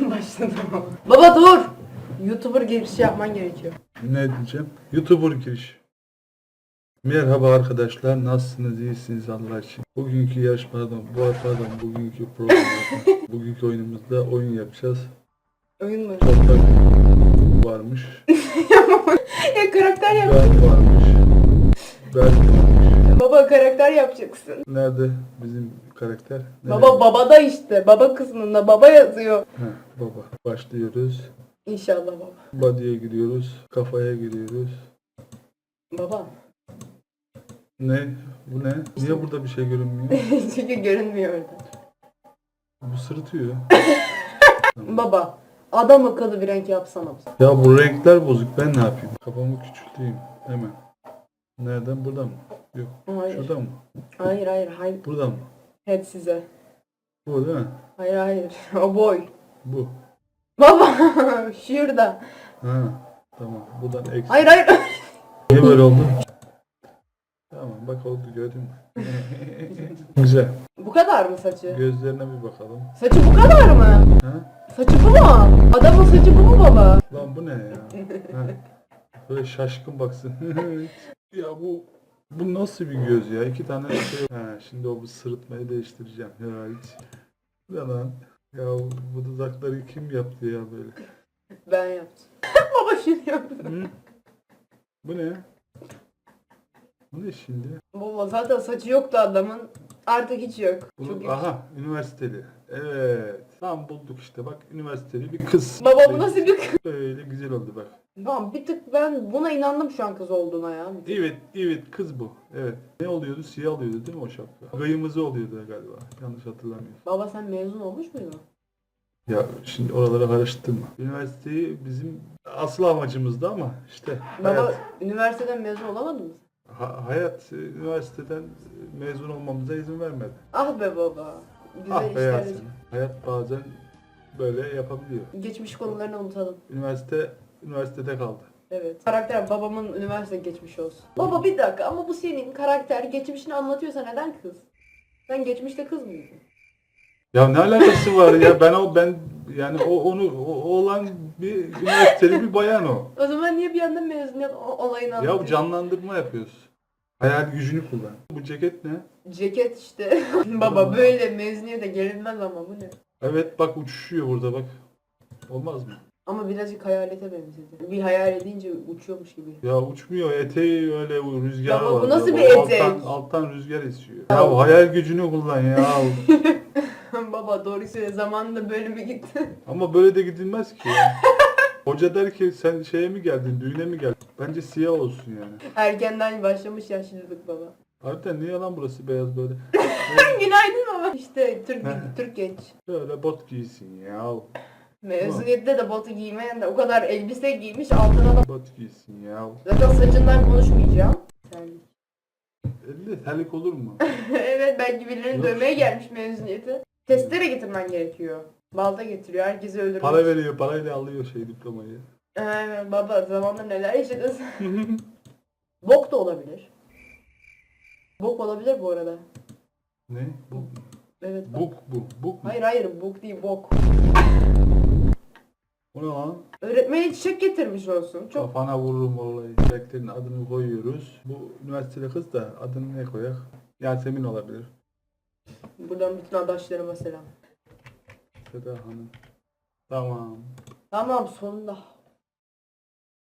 Başladı baba. Baba dur. YouTuber girişi yapman gerekiyor. Ne diyeceğim? YouTuber giriş. Merhaba arkadaşlar, nasılsınız, iyisiniz Allah için. Bugünkü yarışmadan, bu pardon, bugünkü programda, bugünkü oyunumuzda oyun yapacağız. Oyun mu? Toprak varmış, ya karakter yap. ben varmış, ben varmış. Baba karakter yapacaksın. Nerede bizim karakter? Nerede? Baba babada işte. Baba kısmında baba yazıyor. Heh, baba. Başlıyoruz. İnşallah baba. Body'ye giriyoruz, kafaya giriyoruz. Baba. Ne? Bu ne? Niye burada bir şey görünmüyor? Çünkü görünmüyor orada. Bu sırıtıyor. Baba. Adam akıllı bir renk yapsana. Ya bu renkler bozuk. Ben ne yapayım? Kafamı küçülteyim. Hemen. Nereden? Buradan mı? Yok. Hayır. Şuradan mı? Hayır hayır hayır. Buradan mı? Hep size. Bu değil mi? Hayır hayır. O boy. Bu. Baba. Şurada. Ha. Tamam. Buradan eksi. Hayır hayır. Niye böyle oldu? Tamam bak oldu gördün mü? Güzel. Bu kadar mı saçı? Gözlerine bir bakalım. Saçı bu kadar mı? Ha? Saçı bu mu? Adamın saçı bu mu baba? Lan bu ne ya? Ha. Böyle şaşkın baksın. ya bu bu nasıl bir göz ya? İki tane şey. Ha, şimdi o bu sırıtmayı değiştireceğim. Ya hiç. Ne lan? Ya bu dudakları kim yaptı ya böyle? Ben yaptım. baba şunu yaptı. Hı? Bu ne? Bu ne şimdi? Baba zaten saçı yoktu adamın. Artık hiç yok. Bunu, Çok aha üniversiteli. Evet. Tam bulduk işte bak üniversiteli bir kız. Baba bu nasıl bir kız? Böyle güzel oldu bak. Tamam bir tık ben buna inandım şu an kız olduğuna ya. Bir tık. Evet, evet kız bu. Evet. Ne oluyordu? Siyah oluyordu değil mi o şapka? Gayımızı oluyordu galiba. Yanlış hatırlamıyorum. Baba sen mezun olmuş muydun? Ya şimdi oralara karıştırma. Üniversiteyi bizim asıl amacımızdı ama işte Baba hayat, üniversiteden mezun olamadın mı? ha- hayat e, üniversiteden mezun olmamıza izin vermedi. Ah be baba. Güzel ah be işler. Hayat bazen böyle yapabiliyor. Geçmiş konularını unutalım. Üniversite üniversitede kaldı. Evet. Karakter babamın üniversite geçmiş olsun. Baba bir dakika ama bu senin karakter geçmişini anlatıyorsa neden kız? Sen geçmişte kız mıydın? Ya ne alakası var ya ben o ben yani o onu o, olan bir üniversiteli bir bayan o. O zaman niye bir anda mezuniyet olayını anlatıyorsun? Ya canlandırma yapıyoruz. Hayal gücünü kullan. Bu ceket ne? Ceket işte. Baba böyle mezuniyete gelinmez ama bu ne? Evet bak uçuşuyor burada bak. Olmaz mı? Ama birazcık hayalete benzedi. Bir hayal edince uçuyormuş gibi. Ya uçmuyor eteği öyle rüzgar var. bu nasıl bir alttan, etek? Alttan rüzgar esiyor. Ya bu hayal gücünü kullan ya. Baba doğru söyle zamanında böyle mi gitti? Ama böyle de gidilmez ki ya. Hoca der ki sen şeye mi geldin, düğüne mi geldin? Bence siyah olsun yani. Erkenden başlamış yaşlılık baba. Harbiden niye lan burası beyaz böyle? Günaydın baba. İşte Türk Türk genç. Böyle bot giysin ya. Mezuniyette de botu giymeyen de o kadar elbise giymiş altına da Bot giysin ya. zaten saçından konuşmayacağım. Sen- Elde terlik olur mu? evet belki birilerini Yok. dövmeye gelmiş mezuniyete. Testere getirmen gerekiyor. Balta getiriyor herkesi öldürmek. Para veriyor, parayla alıyor şey diplomayı. Aynen baba zamanında neler yaşadın sen? Bok da olabilir. Bok olabilir bu arada. ne? Bu, Evet. bak. buk bu. Buk mu? Hayır hayır bok değil bok. O ne lan? Öğretmene çiçek getirmiş olsun. Çok Kafana vururum olayı. Karakterin adını koyuyoruz. Bu üniversiteli kız da adını ne koyak? Yasemin olabilir. buradan bütün adaşlarıma selam. Seda Hanım. Tamam. Tamam sonunda.